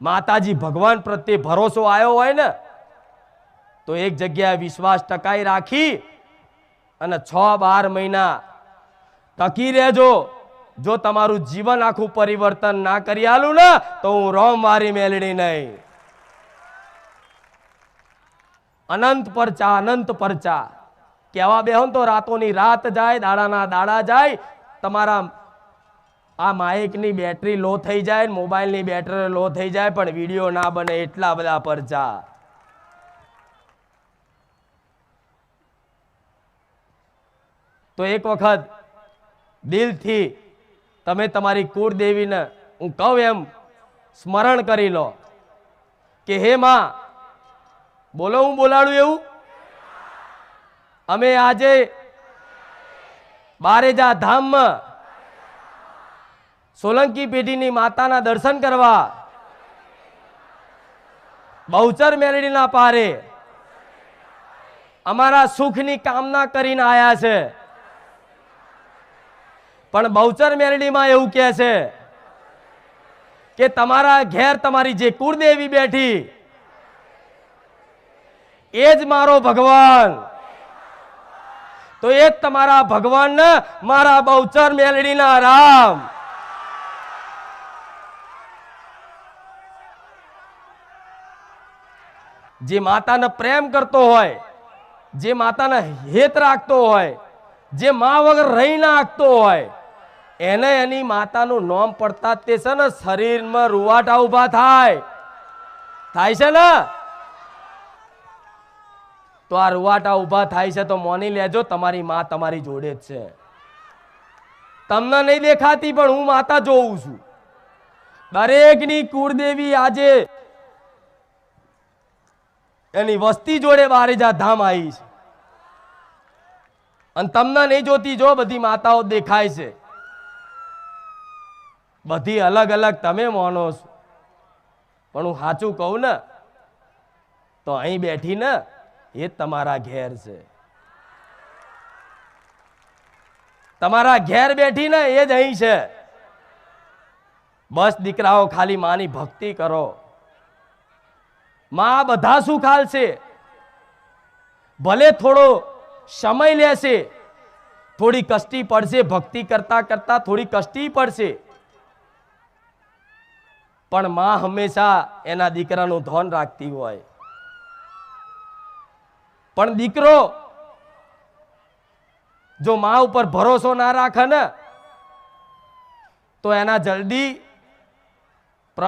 માતાજી ભગવાન પ્રત્યે ભરોસો આવ્યો હોય ને, તો એક જગ્યાએ વિશ્વાસ ટકાઈ રાખી અને છ બાર મહિના ટકી રહેજો. જો તમારું જીવન આખું પરિવર્તન ના કરી આલું ને, તો હું રોમ વારી મેલડી નહીં. અનંત પરચા અનંત પરચા. કહેવા બેહો તો રાતોની રાત જાય, દાડાના દાડા જાય, તમારા આ માઇકની બેટરી લો થઈ જાય મોબાઈલની બેટરી લો થઈ જાય, પણ વીડિયો ના બને એટલા બધા પરચા તો એક વખત દિલથી તમે તમારી કુળદેવીને, હું કહું એમ, સ્મરણ કરી લો કે હે માં, બોલો હું બોલાડું એવું? અમે આજે બારેજા ધામમાં સોલંકી પેઢીની માતાના દર્શન કરવા. બહુચર મેલડીના પારે. અમારા સુખની કામના કરીને આવ્યા છે. પણ બહુચર મેલડીમાં એવું કહે છે કે તમારા ઘેર તમારી જે કુળદેવી બેઠી, એ જ મારો ભગવાન. તો એ જ તમારા ભગવાન મારા બહુચર મેલડીના રામ. જે માતાને પ્રેમ કરતો હોય, જે માતાને હેત રાખતો હોય, જે મા વગર રહી નાખતો હોય, એને એની માતાનું નોમ પડતા તે છે ને, શરીરમાં રૂવાટા ઊભા થાય. થાય છે ને? તો આ રૂવાટા ઊભા થાય છે તો મોની લેજો, તમારી માં તમારી જોડે જ છે. તમને નહીં દેખાતી, પણ હું માતા જોઉં છું. દરેકની કુળદેવી આજે એની વસ્તી જોડે બારેજા ધામ આવી છે. અને તમને નહીં જોતી જો બધી માતાઓ દેખાય છે. બધી અલગ અલગ તમે માનો છો. પણ હું સાચું કહું ને, તો અહીં બેઠી ને એ તમારા ઘેર છે. તમારા ઘેર બેઠી ને એ જ અહીં છે. બસ દીકરાઓ ખાલી માની ભક્તિ કરો. માં બધા સુખ ખાલશે ભલે થોડો સમય લેશે, થોડી કષ્ટી પડશે, ભક્તિ કરતા કરતા થોડી કષ્ટી પડશે. પણ માં હંમેશા એના દીકરાનું ધન રાખતી હોય. પણ દીકરો, જો મા ઉપર ભરોસો ના રાખે ને, તો એના જલ્દી